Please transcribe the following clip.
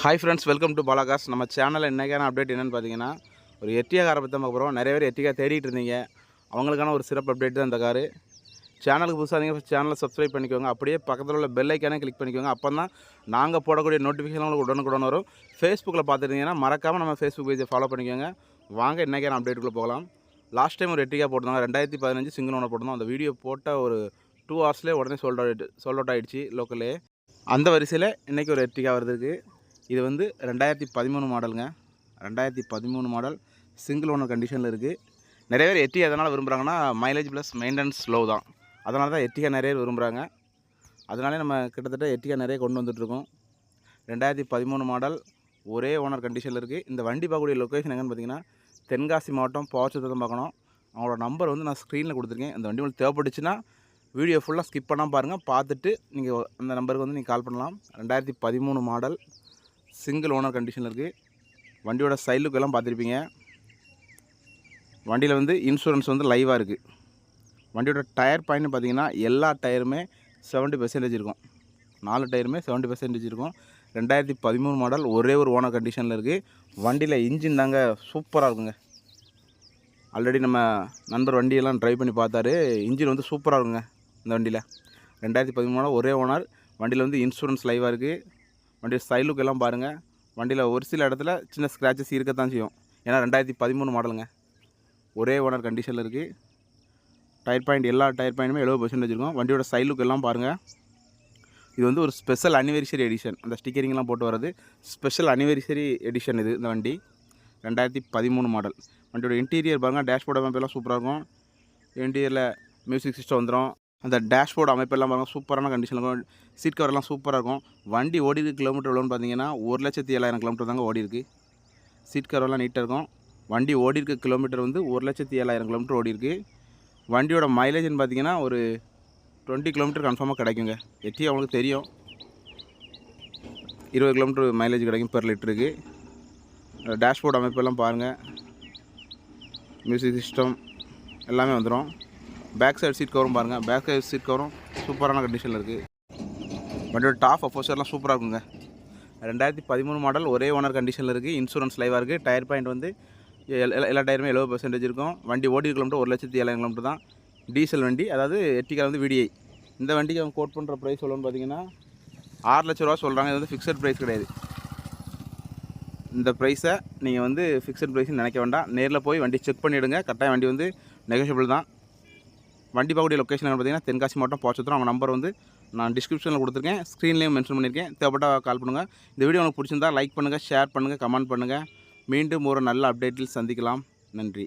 Hi friends welcome to Balakas நம்ம சேனலில் இன்றைக்கான அப்டேட் என்னென்னு பார்த்தீங்கன்னா ஒரு எட்டியா காரை பற்றி தான் போகிறோம் நிறைய பேர் எட்டிகா தேடிட்டு இருந்தீங்க. அவங்களுக்கான ஒரு சிறப்பு அப்டேட் தான் இந்த காரு. சேனலுக்கு புதுசாக நீங்கள் சேனலை சப்ஸ்கிரைப் பண்ணிக்கோங்க. அப்படியே பக்கத்தில் உள்ள பெல் ஐக்கானே கிளிக் பண்ணிக்கோங்க. அப்போ தான் நாங்கள் போடக்கூடிய நோட்டிஃபிகேஷன் உங்களுக்கு உடனுக்குடன் வரும். ஃபேஸ்புக்கில் பார்த்துருந்தீங்கன்னா மறக்காமல் நம்ம ஃபேஸ்புக் பேஜை ஃபாலோ பண்ணிக்கோங்க. வாங்க இன்றைக்கான அப்டேட்டுக்குள்ளே போகலாம். லாஸ்ட் டைம் ஒரு எட்டிகா போட்டிருந்தாங்க. ரெண்டாயிரத்தி பதினஞ்சு சிங்கிள் ஒன்று போட்டிருந்தோம். அந்த வீடியோ போட்ட ஒரு டூ ஹவர்ஸ்லேயே உடனே சோல்ட் அவுட் சோல்ட் அவுட் ஆகிடுச்சு லோக்கல்லே அந்த வரிசையில் இன்றைக்கி ஒரு எட்டிகா வருதுக்கு இது வந்து ரெண்டாயிரத்தி பதிமூணு மாடலுங்க. ரெண்டாயிரத்தி பதிமூணு மாடல் சிங்கிள் ஓனர் கண்டிஷனில் இருக்குது நிறைய பேர் எட்டி எதனால் விரும்புகிறாங்கன்னா மைலேஜ் ப்ளஸ் மெயின்டெனன்ஸ் லோ தான். அதனால தான் எட்டிகா நிறைய பேர் விரும்புகிறாங்க அதனாலே நம்ம கிட்டத்தட்ட எட்டிகா நிறைய கொண்டு வந்துட்ருக்கோம் ரெண்டாயிரத்தி பதிமூணு மாடல் ஒரே ஓனர் கண்டிஷனில் இருக்குது இந்த வண்டி பார்க்கக்கூடிய லொக்கேஷன் எங்கன்னு பார்த்தீங்கன்னா தென்காசி மாவட்டம் பாவச்சத்தை தான் பார்க்கணும். அவங்களோட நம்பர் வந்து நான் ஸ்க்ரீனில் கொடுத்துருக்கேன். இந்த வண்டி உங்களுக்கு தேவைப்பட்டுச்சுன்னா வீடியோ ஃபுல்லாக ஸ்கிப் பண்ணால் பாருங்கள் பார்த்துட்டு நீங்கள் அந்த நம்பருக்கு வந்து நீங்கள் கால் பண்ணலாம். ரெண்டாயிரத்தி பதிமூணு மாடல் சிங்கிள் ஓனர் கண்டிஷனில் இருக்குது வண்டியோட சைலுக்கு பார்த்துருப்பீங்க. வண்டியில் வந்து இன்சூரன்ஸ் வந்து லைவாக இருக்குது வண்டியோட டயர் பாயிண்ட் பார்த்தீங்கன்னா எல்லா டயருமே 70% பெர்சன்டேஜ் இருக்கும். நாலு டயருமே 70% பெர்சன்டேஜ் இருக்கும். ரெண்டாயிரத்தி பதிமூணு மாடல் ஒரே ஒரு ஓனர் கண்டிஷனில் இருக்குது வண்டியில் இன்ஜின் தாங்க சூப்பராக இருக்குங்க. ஆல்ரெடி நம்ம நண்பர் வண்டியெல்லாம் ட்ரைவ் பண்ணி பார்த்தாரு. இன்ஜின் வந்து சூப்பராக இருக்குங்க இந்த வண்டியில். ரெண்டாயிரத்தி பதிமூணு ஒரே ஓனர் வண்டியில் வந்து இன்சூரன்ஸ் லைவாக இருக்குது வண்டியோட ஸ்டைலுக்கு எல்லாம் பாருங்கள் வண்டியில் ஒரு சில இடத்துல சின்ன ஸ்க்ராச்சஸ் இருக்கத்தான் செய்யும். ஏன்னா ரெண்டாயிரத்தி பதிமூணு மாடலுங்க ஒரே ஓனர் கண்டிஷனில் இருக்குது டயர் பாயிண்ட் எல்லா டயர் பாயிண்ட்டுமே எழுபது பர்சன்டேஜ் இருக்கும். வண்டியோட ஸ்டைலுக்கு எல்லாம் பாருங்கள் இது வந்து ஒரு ஸ்பெஷல் அனிவர்சரி எடிஷன் அந்த ஸ்டிக்கரிங்லாம் போட்டு வர்றது ஸ்பெஷல் அனிவர்சரி எடிஷன் இது இந்த வண்டி. ரெண்டாயிரத்தி பதிமூணு மாடல் வண்டியோட இன்டீரியர் பாருங்கள் டேஷ்போர்ட் அமைப்பெல்லாம் சூப்பராக இருக்கும். இன்டீரியரில் மியூசிக் சிஸ்டம் வந்துடும் அந்த டேஷ்போர்டு அமைப்பெல்லாம் பாருங்கள் சூப்பரான கண்டிஷனில் இருக்கும். சீட் கவர்லாம் சூப்பராக இருக்கும். வண்டி ஓடி இருக்கு கிலோமீட்டர் எவ்வளோன்னு பார்த்தீங்கன்னா ஒரு லட்சத்தி ஏழாயிரம் கிலோமீட்டர் தாங்க ஓடி இருக்குது சீட் கவர்லாம் நீட்டாக இருக்கும். வண்டி ஓடி இருக்க கிலோமீட்டர் வந்து ஒரு லட்சத்தி ஏழாயிரம் கிலோமீட்டர் ஓடி இருக்குது வண்டியோட மைலேஜ்னு பார்த்தீங்கன்னா ஒரு டுவெண்ட்டி கிலோமீட்டர் கன்ஃபார்மாக கிடைக்குங்க. எட்டி அவங்களுக்கு தெரியும். இருபது கிலோமீட்டர் மைலேஜ் கிடைக்கும் பெர் லிட்டருக்கு டேஷ்போர்ட் அமைப்பெல்லாம் பாருங்கள் மியூசிக் சிஸ்டம் எல்லாமே வந்துடும் பேக் சைடு சீட் கவரும் பாருங்கள் பேக் சைடு சீட் கவரும் சூப்பரான கண்டிஷனில் இருக்குது வண்டியோட டாப் அப்போசர்லாம் சூப்பராக இருக்குங்க. ரெண்டாயிரத்தி பதிமூணு மாடல் ஒரே ஓனர் கண்டிஷனில் இருக்குது இன்சூரன்ஸ் லைவாக இருக்குது டயர் பாயிண்ட் வந்து எல்லா- டயருமே எழுபது பர்சன்டேஜ் இருக்கும். வண்டி ஓடி கிலோமீட்டர் ஒரு லட்சத்தி ஏழாயிரம் கிலோமீட்டர் தான். டீசல் வண்டி அதாவது எட்டிக்கால் வந்து விடிஐ இந்த வண்டிக்கு அவங்க கோட் பண்ணுற ப்ரைஸ் சொல்லணும்னு பார்த்தீங்கன்னா ஆறு லட்ச ரூபா சொல்கிறாங்க இது வந்து ஃபிக்ஸட் ப்ரைஸ் கிடையாது. இந்த ப்ரைஸை நீங்கள் வந்து ஃபிக்ஸட் ப்ரைஸ்னு நினைக்க வேண்டாம். நேரில் போய் வண்டி செக் பண்ணிவிடுங்க கரெக்டாக வண்டி வந்து நெகோஷியபிள் தான். வண்டி லொக்கேஷன் பார்த்தீங்கன்னா தென்காசி மாவட்டம் பாச்சத்திரம். அவங்க நம்பர் வந்து நான் டிஸ்கிரிப்ஷனில் கொடுத்துருக்கேன். ஸ்க்ரீன்லேயும் மென்ஷன் பண்ணியிருக்கேன். தேவைப்பட்டால் கால் பண்ணுங்கள் இந்த வீடியோ உங்களுக்கு பிடிச்சிருந்தா லைக் பண்ணுங்கள் ஷேர் பண்ணுங்கள் கமெண்ட் பண்ணுங்கள் மீண்டும் ஒரு நல்ல அப்டேட்டில் சந்திக்கலாம். நன்றி.